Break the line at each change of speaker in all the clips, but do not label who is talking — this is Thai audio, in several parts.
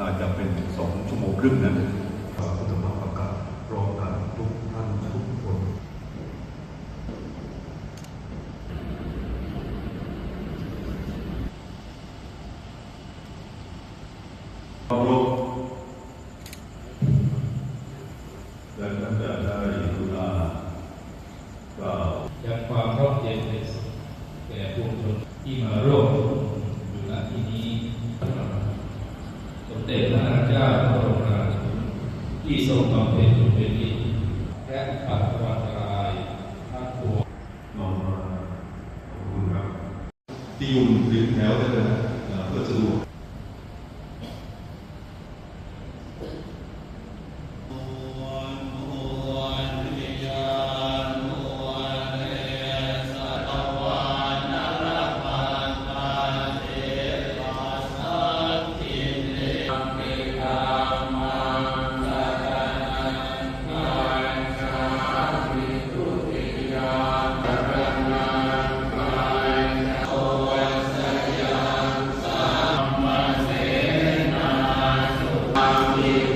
น่าจะเป็นสองชั่วโมงครึ่งนั้นพระพุทธมประกาศพร้อมกันทุกท่านทุกคนเคารพและท่านจะได้กรุณากล่าว
ยังความร่มเย็นเป็นแก่ผู้ชนที่มาร่วมอยู่ณที่นี้สม เด็จพระนางเจ้าพระบรมราชินีที่ทรงบำเพ็ญอยู่เป็นนิจและปัตตวันตรายทั้งปวง
นอนมาขอบคุณครับที่ยุงริมแถวได้เลยนะเอ่อเพื่อสะดวก เ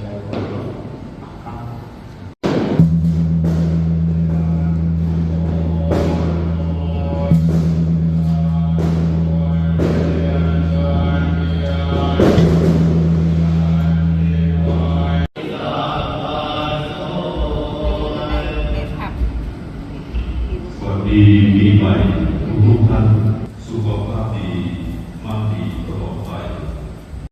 ชายอะไรก็ตามลูกก็เอางานในสุดว่ารับปีใหม่ส่งท้ายปีเป็นใจของเราดีปีใหม่ทุกท่าน